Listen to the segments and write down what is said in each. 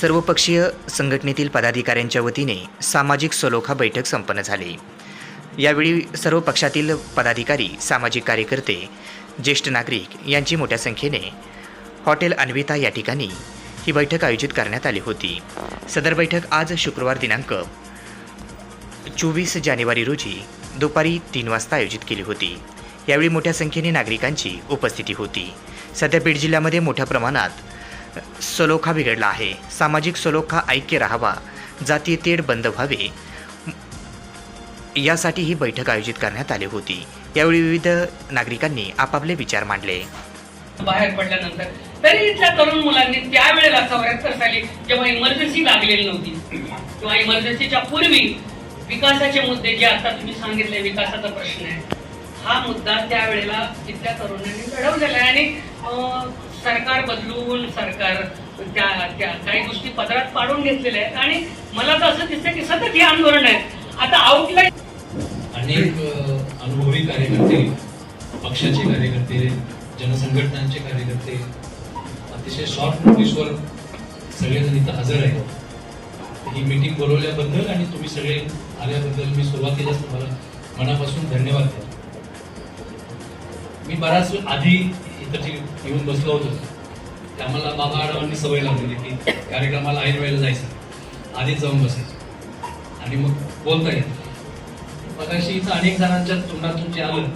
सर्वपक्षीय संघटनेतील पदाधिकाऱ्यांच्या वतीने सामाजिक सलोखा बैठक संपन्न झाली. यावेळी सर्व पक्षातील पदाधिकारी सामाजिक कार्यकर्ते ज्येष्ठ नागरिक यांची मोठ्या संख्येने हॉटेल अन्विता या ठिकाणी ही बैठक आयोजित करण्यात आली होती. सदर बैठक आज शुक्रवार दिनांक चोवीस जानेवारी रोजी दुपारी तीन वाजता आयोजित केली होती. यावेळी मोठ्या संख्येने नागरिकांची उपस्थिती होती. सध्या बीड जिल्ह्यामध्ये मोठ्या प्रमाणात सलोखा बिघडला आहे. सामाजिक सलोखा ऐक्य राहावा. जातीय तेढ बंद व्हावे. यासाठी ही बैठक आयोजित करण्यात आली होती. यावेळी विविध नागरिकांनी आपापले विचार मांडले. बाहेर पडल्यानंतर तरी इथल्या तरुण मुलांनी त्यावेळेला चौऱ्याहत्तर साली जेव्हा इमर्जन्सी लागलेली नव्हती किंवा इमर्जन्सीच्या पूर्वी विकासाचे मुद्दे जे आता तुम्ही सांगितले विकासाचा प्रश्न आहे. हा मुद्दा त्यावेळेला इथल्या तरुणांनी लढवलेला आहे आणि सरकार बदलून सरकार त्या त्या काही गोष्टी पदरात पाडून घेतलेल्या आहेत. आणि मला तर असं दिसतं की सतत हे आंदोलन आहे आता आउटलाईन अनेक अनुभवी कार्यकर्ते पक्षाचे कार्यकर्ते जनसंघटनांचे कार्यकर्ते अतिशय शॉर्ट नोटीसवर सगळेजण इथं हजर आहेत. ही मीटिंग बोलवल्याबद्दल आणि तुम्ही सगळे आल्याबद्दल मी सुरुवातीलाच तुम्हाला मनापासून धन्यवाद देतो. मी बराच आधी इथं येऊन बसलो होतो ते बाबा आडवांनी सवय लावलेली की कार्यक्रमाला ऐन वेळेला जायचं. आधीच जाऊन बसायचं. आणि मग बोलता येतं मगाशी इथं अनेक जणांच्या तोंडातून जे आलं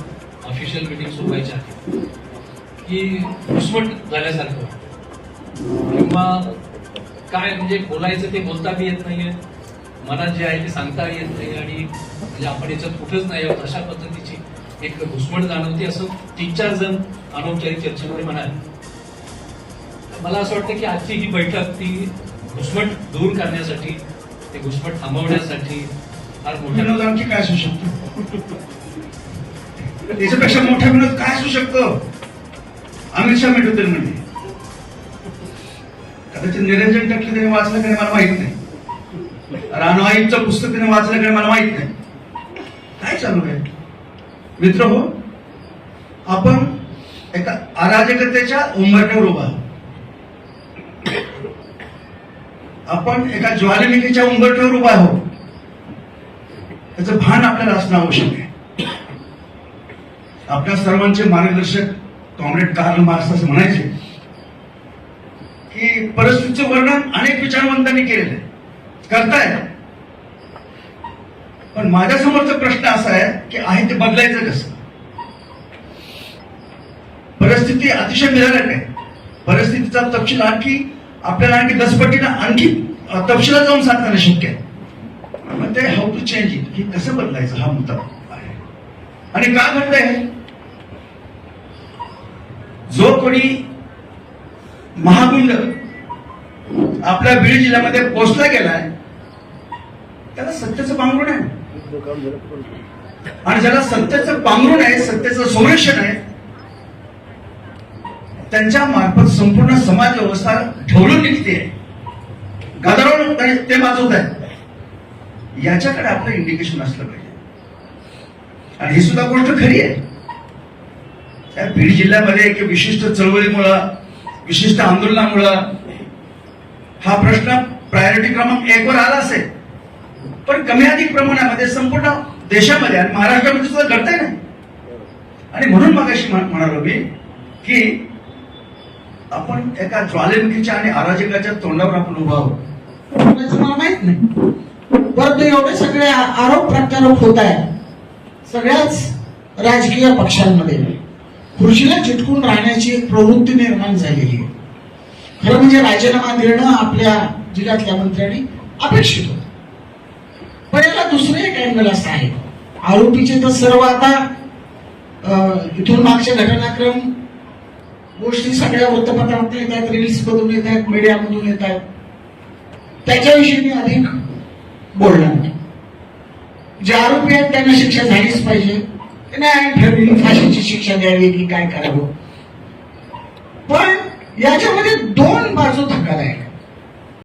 ऑफिशियल मिटिंग सुरू व्हायच्या आधी की घुसमट झाल्यासारखं किंवा काय म्हणजे बोलायचं ते बोलता बी येत नाहीये मनात जे आहे ते सांगता येत नाही आणि म्हणजे आपण याच्यात कुठेच नाही आहोत अशा पद्धतीची एक घुसमट जाणवते असं तीन चार जण अनौपचारिक चर्चेमध्ये म्हणाले. मला असं वाटतं की आजची ही बैठक ती घुसमट दूर करण्यासाठी ते घुसमट थांबवण्यासाठी फार मोठ्या विनोद आणखी काय असू शकतो? त्याच्यापेक्षा मोठा विनोद काय असू शकतो? अमित शहा मिळतो म्हणजे कदाचित निरंजन टक्के त्याने वाचलं काही मला माहीत नाही. रानवाईचं पुस्तक त्याने वाचलं काही मला माहीत नाही. काय चालू आहे? मित्र हो आपण एका अराजकतेच्या उंबरठ्यावर उभा आहोत. आपण एका ज्वालामुखीच्या उंबरठ्यावर उभा आहोत. त्याचं भान आपल्याला असणं आवश्यक आहे. आपल्या सर्वांचे मार्गदर्शक कॉम्रेड कार्ल मार्क्स असं म्हणायचे की परिस्थितीचं वर्णन अनेक विचारवंतांनी केलेलं आहे. करतायत. पण माझ्या समोरचा प्रश्न असा आहे की आहे ते बदलायचं कसं? परिस्थिती अतिशय निराळक आहे. परिस्थितीचा तपशील आणखी आपल्याला आणखी दसपटीनं आणखी अ, तपशिलात जाऊन सांगताना शक्य आहे. मग ते हाऊ टू चेंज इट हे कसं बदलायचं हा मुद्दा आहे. आणि का घडलंय जो कोणी महागुंड आपल्या बीड जिल्ह्यामध्ये पोचला गेलाय त्याला सत्याचं पांघरुण आहे आणि ज्याला सत्याचं पांघरून आहे सत्याचं संरक्षण आहे त्यांच्या मार्फत संपूर्ण समाज व्यवस्था ढवळून निघते. गदारोळ म्हणजे ते वाजवत आहे याच्याकडे आपलं इंडिकेशन असलं पाहिजे. आणि ही सुद्धा गोष्ट खरी आहे. त्या बीड जिल्ह्यामध्ये एक विशिष्ट चळवळीमुळं विशिष्ट आंदोलनामुळं हा प्रश्न प्रायोरिटी क्रमांक एक वर आला असेल. पण कमी अधिक प्रमाणामध्ये संपूर्ण देशामध्ये आणि महाराष्ट्रामध्ये सुद्धा घडतंय ना. आणि म्हणून मगाशी म्हणालो मी की आपण एका ज्वालामुखीच्या आणि अराजकाच्या तोंडावर आपण उभा आहोत. मला माहीत नाही. परंतु एवढे सगळे आरोप प्रत्यारोप होत आहेत. सगळ्याच राजकीय पक्षांमध्ये. खुर्शीला चिटकून राहण्याची एक प्रवृत्ती निर्माण झालेली आहे. खरं म्हणजे राजीनामा देणं आपल्या जिल्ह्यातल्या मंत्र्यांनी अपेक्षित होतं. दुसरे एक अँगल असं आहे. आरोपीचे तर सर्व आता इथून मागचे घटनाक्रम गोष्टी सगळ्या वृत्तपत्रात येत आहेत रील्स मधून येत आहेत मीडियामधून येत आहेत. त्याच्याविषयी मी अधिक बोलणार नाही. जे आरोपी आहेत त्यांना शिक्षा झालीच पाहिजे. ते न्याय फाशीची शिक्षा द्यावी की काय करावं. पण याच्यामध्ये दोन बाजू धक्कादायक आहेत.